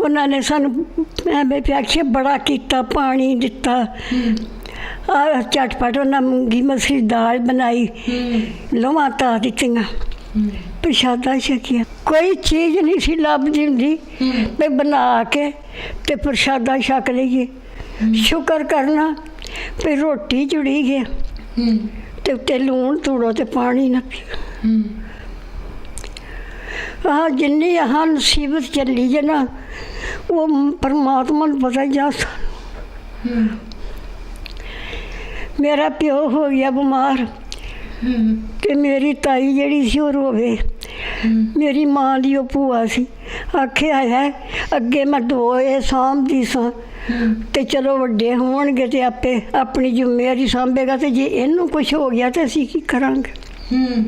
ਉਹਨਾਂ ਨੇ ਸਾਨੂੰ ਮੈਂ ਬੇਪਿਆਖੇ ਬੜਾ ਕੀਤਾ ਪਾਣੀ ਦਿੱਤਾ। ਆ ਝਟਪਟ ਉਹਨਾਂ ਮੂੰਗੀ ਮਸਰੀ ਦਾਲ ਬਣਾਈ ਲੋਹਾਂ ਤਾ ਦਿੱਤੀਆਂ। ਪ੍ਰਸ਼ਾਦਾ ਛਕਿਆ। ਕੋਈ ਚੀਜ਼ ਨਹੀਂ ਸੀ ਲੱਭਦੀ ਹੁੰਦੀ ਵੀ ਬਣਾ ਕੇ ਤੇ ਪ੍ਰਸ਼ਾਦਾ ਛਕ ਲਈਏ। ਸ਼ੁਕਰ ਕਰਨਾ ਵੀ ਰੋਟੀ ਜੁੜੀ ਗਿਆ ਤੇ ਉੱਤੇ ਲੂਣ ਤੂੜੋ ਤੇ ਪਾਣੀ ਨਾ ਪੀਓ ਆਹ ਜਿੰਨੀ ਆਹ ਨਸੀਬਤ ਚੱਲੀ ਜੇ ਨਾ ਉਹ ਪਰਮਾਤਮਾ ਨੂੰ ਪਤਾ ਜਾ ਸਾਨੂੰ। ਮੇਰਾ ਪਿਓ ਹੋ ਗਿਆ ਬਿਮਾਰ ਤੇ ਮੇਰੀ ਤਾਈ ਜਿਹੜੀ ਸੀ ਉਹ ਰੋਵੇ। ਮੇਰੀ ਮਾਂ ਦੀ ਉਹ ਭੂਆ ਸੀ। ਆਖਿਆ ਹੈ ਅੱਗੇ ਮੈਂ ਦੋਏ ਸਾਂਭਦੀ ਸਾਂ ਤੇ ਚਲੋ ਵੱਡੇ ਹੋਣਗੇ ਤੇ ਆਪੇ ਆਪਣੀ ਜ਼ਿੰਮੇਵਾਰੀ ਸਾਂਭੇਗਾ ਤੇ ਜੇ ਇਹਨੂੰ ਕੁਝ ਹੋ ਗਿਆ ਤੇ ਅਸੀਂ ਕੀ ਕਰਾਂਗੇ? ਹੂੰ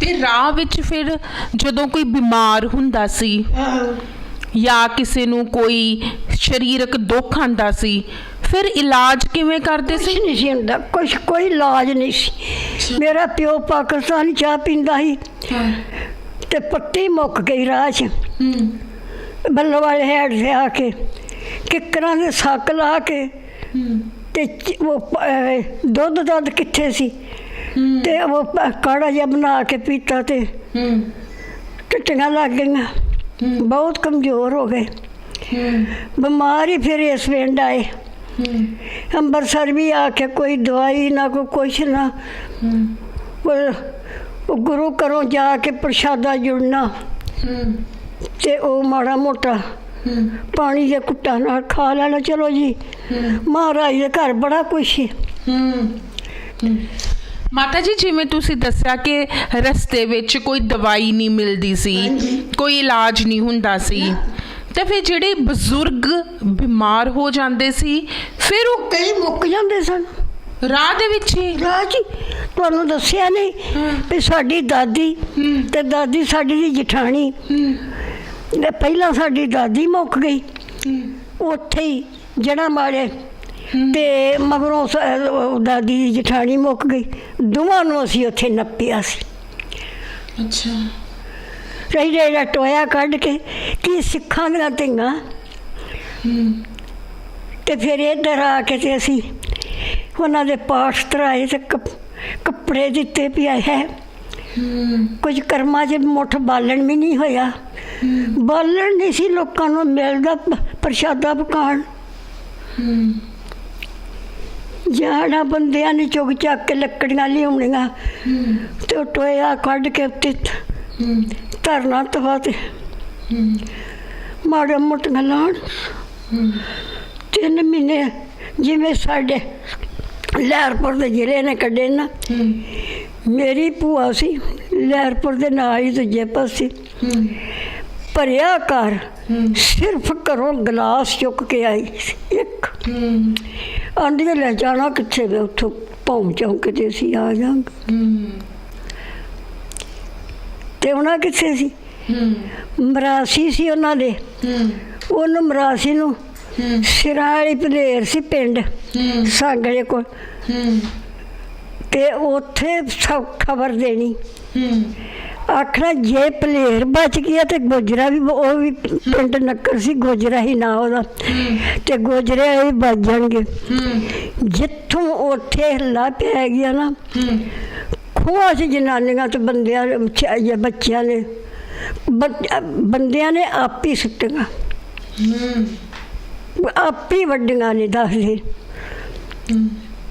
ਤੇ ਰਾਹ ਵਿੱਚ ਫਿਰ ਜਦੋਂ ਕੋਈ ਬਿਮਾਰ ਹੁੰਦਾ ਸੀ ਜਾਂ ਕਿਸੇ ਨੂੰ ਕੋਈ ਸਰੀਰਕ ਦੁੱਖ ਆਂਦਾ ਸੀ ਫਿਰ ਇਲਾਜ ਕਿਵੇਂ ਕਰਦੇ ਕੁਛ ਸੀ ਨਹੀਂ ਸੀ ਹੁੰਦਾ ਕੁਛ ਕੋਈ ਇਲਾਜ ਨਹੀਂ ਸੀ। ਮੇਰਾ ਪਿਓ ਪਾਕਿਸਤਾਨ ਚਾਹ ਪੀਂਦਾ ਸੀ ਤੇ ਪੱਤੀ ਮੁੱਕ ਗਈ ਰਾਹ 'ਚ। ਬੱਲੋ ਵਾਲੇ ਹੈਡ ਤੇ ਆ ਕੇ ਕਿੱਕਰਾਂ ਦੇ ਸੱਕ ਲਾ ਕੇ ਤੇ ਚ- ਉਹ ਪ- ਅਹ ਦੁੱਧ ਦੱਧ ਕਿੱਥੇ ਸੀ? ਤੇ ਉਹ ਕਾੜਾ ਜਿਹਾ ਬਣਾ ਕੇ ਪੀਤਾ ਤੇ ਹੂੰ। ਟੱਟੀਆਂ ਲੱਗ ਗਈਆਂ। ਬਹੁਤ ਕਮਜ਼ੋਰ ਹੋ ਗਏ। ਬਿਮਾਰ ਫਿਰ ਇਸ ਪਿੰਡ ਆਏ। ਅੰਮ੍ਰਿਤਸਰ ਵੀ ਆ ਕੇ ਕੋਈ ਦਵਾਈ ਨਾ ਕੋਈ ਕੁਛ ਨਾ। ਉਹ ਗੁਰੂ ਘਰੋਂ ਜਾ ਕੇ ਪ੍ਰਸ਼ਾਦਾ ਜੁੜਨਾ। ਤੇ ਉਹ ਮਾੜਾ ਮੋਟਾ ਪਾਣੀ ਦੇ ਕੁੱਟਾ ਨਾਲ ਖਾ ਲੈਣਾ ਚਲੋ ਜੀ। ਮਹਾਰਾਜ ਦੇ ਘਰ ਬੜਾ ਕੁਛ ਹੈ। ਮਾਤਾ ਜੀ ਜਿਵੇਂ ਤੁਸੀਂ ਦੱਸਿਆ ਕਿ ਰਸਤੇ ਵਿੱਚ ਕੋਈ ਦਵਾਈ ਨਹੀਂ ਮਿਲਦੀ ਸੀ ਕੋਈ ਇਲਾਜ ਨਹੀਂ ਹੁੰਦਾ ਸੀ ਤੇ ਫਿਰ ਜਿਹੜੇ ਬਜ਼ੁਰਗ ਬਿਮਾਰ ਹੋ ਜਾਂਦੇ ਸੀ ਫਿਰ ਉਹ ਕਈ ਮੁੱਕ ਜਾਂਦੇ ਸਨ। ਰਾਹ ਦੇ ਵਿੱਚ ਹੀ? ਰਾਜ ਤੁਹਾਨੂੰ ਦੱਸਿਆ ਨਹੀਂ ਵੀ ਸਾਡੀ ਦਾਦੀ ਤੇ ਦਾਦੀ ਸਾਡੀ ਦੀ ਜਠਾਣੀ। ਤੇ ਪਹਿਲਾਂ ਸਾਡੀ ਦਾਦੀ ਮੁੱਕ ਗਈ। ਉੱਥੇ ਹੀ ਜਣਾ ਮਾਰੇ। ਤੇ ਮਗਰੋਂ ਸ- ਉਹ ਦਾਦੀ ਦੀ ਜਠਾਣੀ ਮੁੱਕ ਗਈ। ਦੋਵਾਂ ਨੂੰ ਅਸੀਂ ਉੱਥੇ ਨੱਪਿਆ ਸੀ। ਅੱਛਾ। ਰਹੀ ਜਿਹੜਾ ਟੋਇਆ ਕੱਢ ਕੇ ਕੀ ਸਿੱਖਾਂ ਦੀਆਂ ਧੀਆਂ। ਤੇ ਫਿਰ ਇੱਧਰ ਆ ਕੇ ਤੇ ਅਸੀਂ ਉਹਨਾਂ ਦੇ ਪਾਠ ਤਰਾਏ ਤੇ ਕੱਪ- ਕੱਪੜੇ ਦਿੱਤੇ ਪਿਆ ਹੈ। ਕੁਝ ਕਰਮਾਂ 'ਚ ਮੁੱਠ ਬਾਲਣ ਵੀ ਨਹੀਂ ਹੋਇਆ। ਬਾਲਣ ਨਹੀਂ ਸੀ ਲੋਕਾਂ ਨੂੰ ਮਿਲਦਾ ਪ- ਪ੍ਰਸ਼ਾਦਾ ਪਕਾਉਣ। ਜਾਣਾ ਬੰਦਿਆਂ ਨੇ ਚੁੱਕ ਚੱਕ ਕੇ ਲੱਕੜੀਆਂ ਲਿਆਉਣੀਆਂ। ਤੇ ਟੋਇਆ ਕੱਢ ਕੇ ਉੱਤੇ ਧਰਨਾ ਤਵਾ ਤੇ ਮਾੜੇ ਮੋਟੀਆਂ ਲਾਉਣ। ਤਿੰਨ ਮਹੀਨੇ ਜਿਵੇਂ ਸਾਡੇ ਲਹਿਰਪੁਰ ਦੇ ਜ਼ਿਲ੍ਹੇ ਨੇ ਕੱਢੇ ਨਾ, ਮੇਰੀ ਭੂਆ ਸੀ, ਲਹਿਰਪੁਰ ਦੇ ਨਾਲ ਹੀ ਦੂਜੇ ਪਾਸੇ। ਭਰਿਆ ਕਰ ਸਿਰਫ ਘਰੋਂ ਗਲਾਸ ਚੁੱਕ ਕੇ ਆਈ ਸੀ, ਇੱਕ। ਆਂਦੀ ਲੈ ਜਾਣਾ ਕਿੱਥੇ ਵੇ, ਉੱਥੋਂ ਪਹੁੰਚਾਂ ਕਿਤੇ ਅਸੀਂ ਆ ਜਾਵਾਂਗੇ ਤੇ ਉਹਨਾਂ ਕਿੱਥੇ ਸੀ? ਮਰਾਸੀ ਸੀ ਉਹਨਾਂ ਦੇ। ਉਹਨੂੰ ਮਰਾਸੀ ਨੂੰ ਸਿਰਾਲੀ ਪਲੇਰ ਸੀ ਪਿੰਡ ਸਾਗਲੇ ਕੋਲ। ਤੇ ਉੱਥੇ ਸਭ ਖਬਰ ਦੇਣੀ। ਆਖਣਾ ਜੇ ਭਲੇਰ ਬਚ ਗਿਆ ਤੇ ਗੋਜਰਾ ਵੀ ਉਹ ਵੀ ਪਿੰਡ ਨੱਕਰ ਸੀ ਗੋਜਰਾ ਹੀ ਨਾ ਉਹਦਾ। ਤੇ ਗੋਜਰੇ ਵੀ ਬਚ ਜਾਣਗੇ। ਜਿੱਥੋਂ ਉੱਥੇ ਹੱਲਾ ਪੈ ਗਿਆ ਨਾ ਖੂਹਾਂ 'ਚ ਜਨਾਨੀਆਂ ਤੇ ਬੰਦਿਆਂ ਨੇ ਬੱਚਿਆਂ- ਨੇ ਬੰਦਿਆਂ ਨੇ ਆਪ ਹੀ ਸੁੱਟੀਆਂ। ਆਪ ਹੀ ਵੱਡੀਆਂ ਨੇ ਦੱਸਦੇ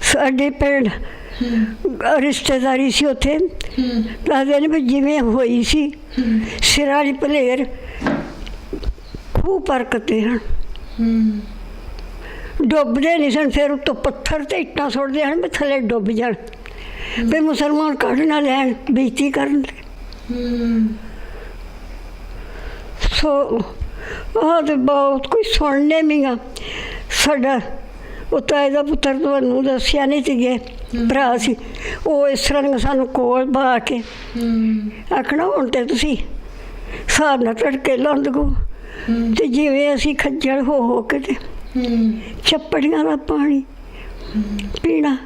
ਸਾਡੇ ਪਿੰਡ ਰਿਸ਼ਤੇਦਾਰੀ ਸੀ ਉੱਥੇ। ਦੱਸਦੇ ਨੇ ਵੀ ਜਿਵੇਂ ਹੋਈ ਸੀ, ਸਿਰਾਂ ਵਾਲੀ ਭਲੇਰ ਖੂਹ ਪਰਕਤੇ ਹਨ। ਡੁੱਬਦੇ ਨਹੀਂ ਸਨ, ਫਿਰ ਉੱਤੋਂ ਪੱਥਰ ਤੇ ਇੱਟਾਂ ਸੁੱਟਦੇ ਹਨ ਵੀ ਥੱਲੇ ਡੁੱਬ ਜਾਣ। ਵੀ ਮੁਸਲਮਾਨ ਕੱਢ ਨਾ ਲੈਣ, ਬੇਇੱਜ਼ਤੀ ਕਰਨ ਸੋ, ਆਹ ਤੇ ਬਹੁਤ ਕੋਈ ਸੁਣਨੇ ਮੀਆਂ ਸਾਡਾ ਉਹ ਤਾਂ ਇਹਦਾ ਪੁੱਤਰ ਤੁਹਾਨੂੰ ਦੱਸਿਆ ਨਹੀਂ ਸੀਗੇ। ਭਰਾ ਸੀ। ਉਹ ਇਸ ਤਰ੍ਹਾਂ ਸਾਨੂੰ ਕੋਲ ਬਾ ਕੇ ਆਖਣਾ ਹੁਣ ਤੇ ਤੁਸੀਂ ਹਿਸਾਬ ਨਾਲ ਤੜਕੇ ਲਾਉਂਦੇ ਕੋ ਤੇ ਜਿਵੇਂ ਅਸੀਂ ਖੱਜਲ ਹੋ ਹੋ ਕੇ ਤੇ ਛੱਪੜੀਆਂ ਦਾ ਪਾਣੀ ਪੀਣਾ।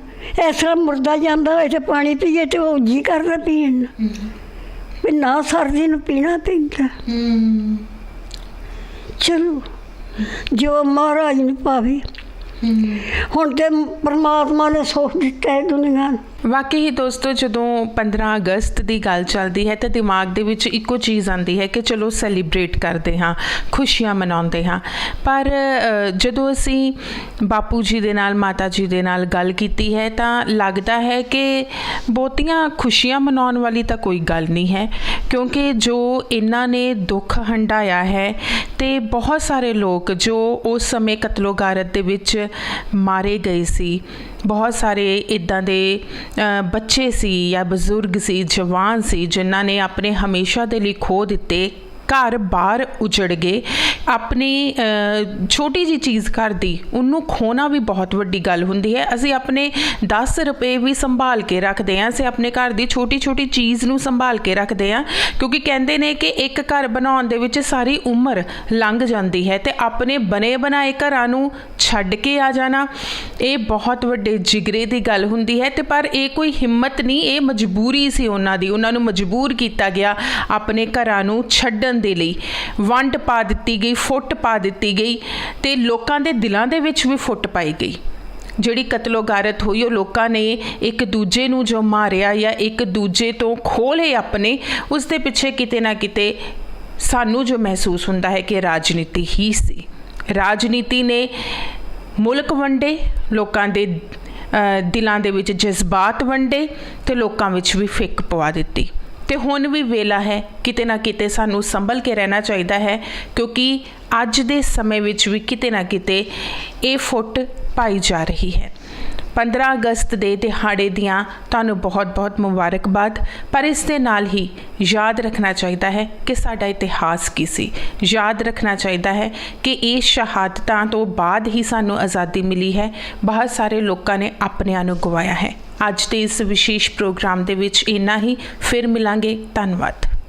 ਇਸ ਤਰ੍ਹਾਂ ਮੁਰਦਾ ਜਾਂਦਾ ਹੋਏ ਤੇ ਪਾਣੀ ਪੀਏ ਤੇ ਉਹ ਜੀ ਕਰਦਾ ਪੀਣ ਨੂੰ। ਵੀ ਨਾ ਸਰਦੀ ਨੂੰ ਪੀਣਾ ਪੈਂਦਾ। ਚਲੋ ਜੋ ਮਹਾਰਾਜ ਨੂੰ ਪਾਵੇ ਹੁਣ ਤੇ ਪਰਮਾਤਮਾ ਨੇ ਸੁਖ ਦਿੱਤਾ ਹੈ ਦੁਨੀਆ ਨੂੰ। ਵਾਕਈ ਹੀ ਦੋਸਤੋ, ਜਦੋਂ 15 ਅਗਸਤ ਦੀ ਗੱਲ ਚੱਲਦੀ ਹੈ ਤਾਂ ਦਿਮਾਗ ਦੇ ਵਿੱਚ ਇੱਕੋ ਚੀਜ਼ ਆਉਂਦੀ ਹੈ ਕਿ ਚਲੋ ਸੈਲੀਬ੍ਰੇਟ ਕਰਦੇ ਹਾਂ, ਖੁਸ਼ੀਆਂ ਮਨਾਉਂਦੇ ਹਾਂ। ਪਰ ਜਦੋਂ ਅਸੀਂ ਬਾਪੂ ਜੀ ਦੇ ਨਾਲ, ਮਾਤਾ ਜੀ ਦੇ ਨਾਲ ਗੱਲ ਕੀਤੀ ਹੈ ਤਾਂ ਲੱਗਦਾ ਹੈ ਕਿ ਬਹੁਤੀਆਂ ਖੁਸ਼ੀਆਂ ਮਨਾਉਣ ਵਾਲੀ ਤਾਂ ਕੋਈ ਗੱਲ ਨਹੀਂ ਹੈ, ਕਿਉਂਕਿ ਜੋ ਇਹਨਾਂ ਨੇ ਦੁੱਖ ਹੰਡਾਇਆ ਹੈ ਤੇ ਬਹੁਤ ਸਾਰੇ ਲੋਕ ਜੋ ਉਸ ਸਮੇਂ ਕਤਲੋਗਾਰਤ ਦੇ ਵਿੱਚ ਮਾਰੇ ਗਏ ਸੀ ਬਹੁਤ ਸਾਰੇ ਇਦਾਂ ਦੇ ਬੱਚੇ ਸੀ ਜਾਂ ਬਜ਼ੁਰਗ ਸੀ, ਜਵਾਨ ਸੀ, ਜਿਨ੍ਹਾਂ ਨੇ ਆਪਣੇ ਹਮੇਸ਼ਾ ਦੇ ਲਈ ਖੋ ਦਿੱਤੇ, ਘਰ ਬਾਹਰ ਉਜੜ ਗਏ। ਆਪਣੀ ਛੋਟੀ ਜੀ ਚੀਜ਼ ਘਰ ਦੀ, ਉਹਨੂੰ ਖੋਣਾ ਵੀ ਬਹੁਤ ਵੱਡੀ ਗੱਲ ਹੁੰਦੀ ਹੈ। ਅਸੀਂ ਆਪਣੇ 10 ਰੁਪਏ ਵੀ ਸੰਭਾਲ ਕੇ ਰੱਖਦੇ ਹਾਂ। ਅਸੀਂ ਆਪਣੇ ਘਰ ਦੀ ਛੋਟੀ ਛੋਟੀ ਚੀਜ਼ ਨੂੰ ਸੰਭਾਲ ਕੇ ਰੱਖਦੇ ਹਾਂ, ਕਿਉਂਕਿ ਕਹਿੰਦੇ ਨੇ ਕਿ ਇੱਕ ਘਰ ਬਣਾਉਣ ਦੇ ਵਿੱਚ ਸਾਰੀ ਉਮਰ ਲੰਘ ਜਾਂਦੀ ਹੈ ਤੇ ਆਪਣੇ ਬਣੇ ਬਣਾਏ ਘਰਾਂ ਨੂੰ ਛੱਡ ਕੇ ਆ ਜਾਣਾ, ਇਹ ਬਹੁਤ ਵੱਡੇ ਜਿਗਰੇ ਦੀ ਗੱਲ ਹੁੰਦੀ ਹੈ। ਤੇ ਪਰ ਇਹ ਕੋਈ ਹਿੰਮਤ ਨਹੀਂ, ਇਹ ਮਜਬੂਰੀ ਸੀ ਉਹਨਾਂ ਦੀ। ਉਹਨਾਂ ਨੂੰ ਮਜਬੂਰ ਕੀਤਾ ਗਿਆ ਆਪਣੇ ਘਰਾਂ ਨੂੰ ਛੱਡਣ ਦੇ ਲਈ। ਵੰਡ ਪਾ ਦਿੱਤੀ ਗਈ ਫੁੱਟ ਪਾ ਦਿੱਤੀ ਗਈ ਤੇ ਲੋਕਾਂ ਦੇ ਦਿਲਾਂ ਦੇ ਵਿੱਚ ਵੀ ਫੁੱਟ ਪਾਈ ਗਈ। ਜਿਹੜੀ ਕਤਲੋਗਾਰਤ ਹੋਈ, ਉਹ ਲੋਕਾਂ ਨੇ ਇੱਕ ਦੂਜੇ ਨੂੰ ਜੋ ਮਾਰਿਆ ਜਾਂ ਇੱਕ ਦੂਜੇ ਤੋਂ ਖੋਲੇ ਆਪਣੇ ਉਸ ਦੇ ਪਿੱਛੇ ਕਿਤੇ ਨਾ ਕਿਤੇ ਸਾਨੂੰ ਜੋ ਮਹਿਸੂਸ ਹੁੰਦਾ ਹੈ ਕਿ ਰਾਜਨੀਤੀ ਹੀ ਸੀ। ਰਾਜਨੀਤੀ ਨੇ ਮੁਲਕ ਵੰਡੇ, ਲੋਕਾਂ ਦੇ ਦਿਲਾਂ ਦੇ ਵਿੱਚ ਜਜ਼ਬਾਤ ਵੰਡੇ ਤੇ ਲੋਕਾਂ ਵਿੱਚ ਵੀ ਫਿੱਕ ਪਵਾ ਦਿੱਤੀ। ਤੇ ਹੁਣ ਵੀ ਵੇਲਾ ਹੈ, ਕਿਤੇ ਨਾ ਕਿਤੇ ਸਾਨੂੰ ਸੰਭਲ ਕੇ ਰਹਿਣਾ ਚਾਹੀਦਾ ਹੈ, ਕਿਉਂਕਿ ਅੱਜ ਦੇ ਸਮੇਂ ਵਿੱਚ ਵੀ ਕਿਤੇ ਨਾ ਕਿਤੇ ਇਹ ਫੁੱਟ ਪਾਈ ਜਾ ਰਹੀ ਹੈ। 15 ਅਗਸਤ ਦੇ ਦਿਹਾੜੇ ਦੀਆਂ ਤੁਹਾਨੂੰ ਬਹੁਤ-ਬਹੁਤ ਮੁਬਾਰਕਬਾਦ। ਪਰ ਇਸ ਦੇ ਨਾਲ ਹੀ ਯਾਦ ਰੱਖਣਾ ਚਾਹੀਦਾ ਹੈ ਕਿ ਸਾਡਾ ਇਤਿਹਾਸ ਕੀ ਸੀ। ਯਾਦ ਰੱਖਣਾ ਚਾਹੀਦਾ ਹੈ ਕਿ ਇਹ ਸ਼ਹਾਦਤਾਂ ਤੋਂ ਬਾਅਦ ਹੀ ਸਾਨੂੰ ਆਜ਼ਾਦੀ ਮਿਲੀ ਹੈ। ਬਹੁਤ ਸਾਰੇ ਲੋਕਾਂ ਨੇ ਆਪਣਿਆਂ ਨੂੰ ਗਵਾਇਆ ਹੈ। ਅੱਜ ਦੇ ਇਸ ਵਿਸ਼ੇਸ਼ ਪ੍ਰੋਗਰਾਮ ਦੇ ਵਿੱਚ ਇੰਨਾ ਹੀ। ਫਿਰ ਮਿਲਾਂਗੇ। ਧੰਨਵਾਦ।